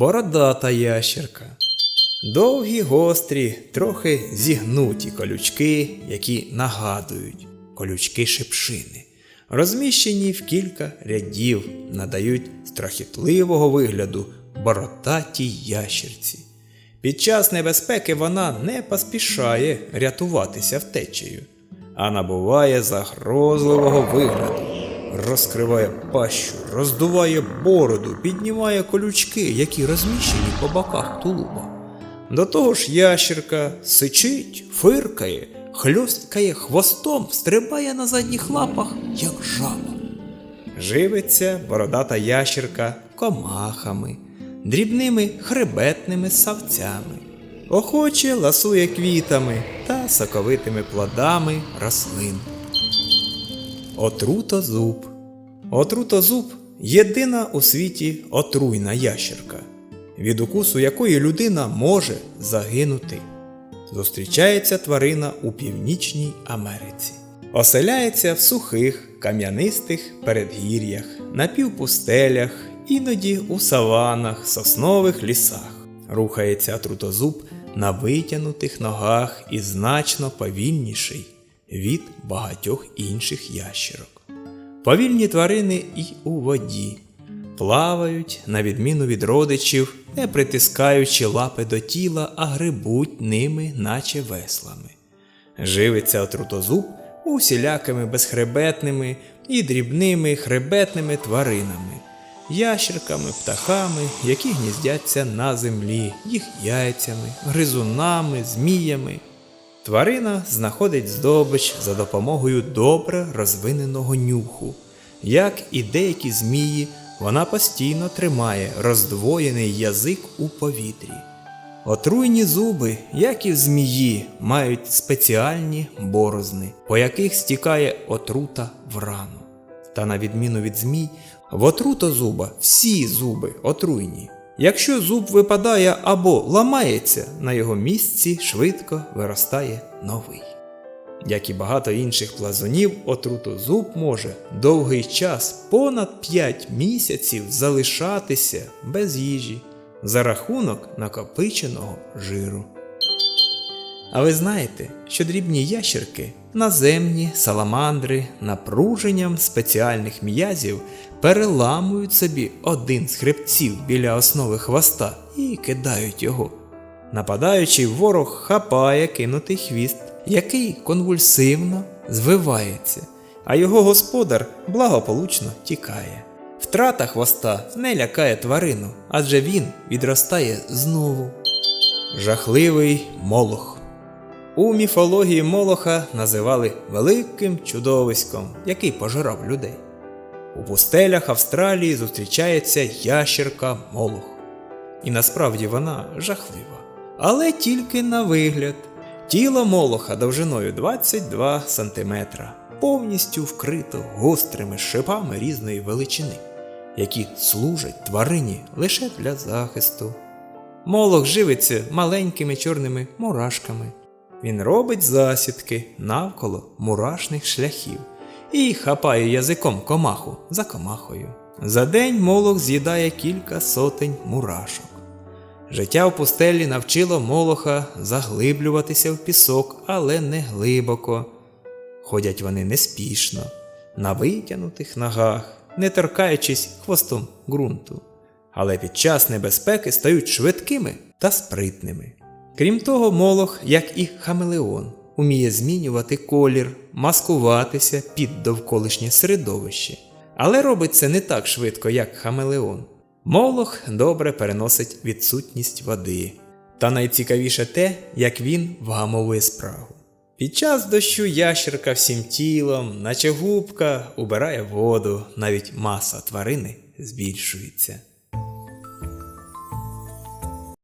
бородата ящерка. Довгі, гострі, трохи зігнуті колючки, які нагадують колючки шипшини, розміщені в кілька рядів, надають страхітливого вигляду бородатій ящерці. Під час небезпеки вона не поспішає рятуватися втечею, а набуває загрозливого вигляду, розкриває пащу, роздуває бороду, піднімає колючки, які розміщені по боках тулуба. До того ж ящерка сичить, фиркає, хльосткає хвостом, стрибає на задніх лапах, як жаба. Живиться бородата ящерка комахами, дрібними хребетними савцями, охоче ласує квітами та соковитими плодами рослин. Отрутозуб. Отрутозуб єдина у світі отруйна ящерка, від укусу якої людина може загинути. Зустрічається тварина у Північній Америці. Оселяється в сухих, кам'янистих передгір'ях, на півпустелях, іноді у саванах, соснових лісах. Рухається отрутозуб на витягнутих ногах і значно повільніший від багатьох інших ящерок. Повільні тварини і у воді плавають, на відміну від родичів, не притискаючи лапи до тіла, а грибуть ними, наче веслами. Живиться отрутозуб усілякими безхребетними і дрібними хребетними тваринами, ящерками, птахами, які гніздяться на землі, їх яйцями, гризунами, зміями. Тварина знаходить здобич за допомогою добре розвиненого нюху. Як і деякі змії, вона постійно тримає роздвоєний язик у повітрі. Отруйні зуби, як і в змії, мають спеціальні борозни, по яких стікає отрута в рану. Та на відміну від змій, в отруту зуба всі зуби отруйні. Якщо зуб випадає або ламається, на його місці швидко виростає новий. Як і багато інших плазунів, отрутозуб може довгий час, понад 5 місяців, залишатися без їжі за рахунок накопиченого жиру. А ви знаєте, що дрібні ящерки, наземні саламандри, напруженням спеціальних м'язів переламують собі один з хребців біля основи хвоста і кидають його. Нападаючий ворог хапає кинутий хвіст, який конвульсивно звивається, а його господар благополучно тікає. Втрата хвоста не лякає тварину, адже він відростає знову. Жахливий молох. У міфології Молоха називали великим чудовиськом, який пожирав людей. У пустелях Австралії зустрічається ящерка Молох. І насправді вона жахлива. Але тільки на вигляд. Тіло Молоха довжиною 22 см, повністю вкрито гострими шипами різної величини, які служать тварині лише для захисту. Молох живиться маленькими чорними мурашками. Він робить засідки навколо мурашних шляхів і хапає язиком комаху за комахою. За день молох з'їдає кілька сотень мурашок. Життя в пустелі навчило молоха заглиблюватися в пісок, але не глибоко. Ходять вони неспішно, на витягнутих ногах, не торкаючись хвостом ґрунту, але під час небезпеки стають швидкими та спритними. Крім того, молох, як і хамелеон, уміє змінювати колір, маскуватися під довколишнє середовище, але робить це не так швидко, як хамелеон. Молох добре переносить відсутність води. Та найцікавіше те, як він вгамовує спрагу. Під час дощу ящерка всім тілом, наче губка, убирає воду, навіть маса тварини збільшується.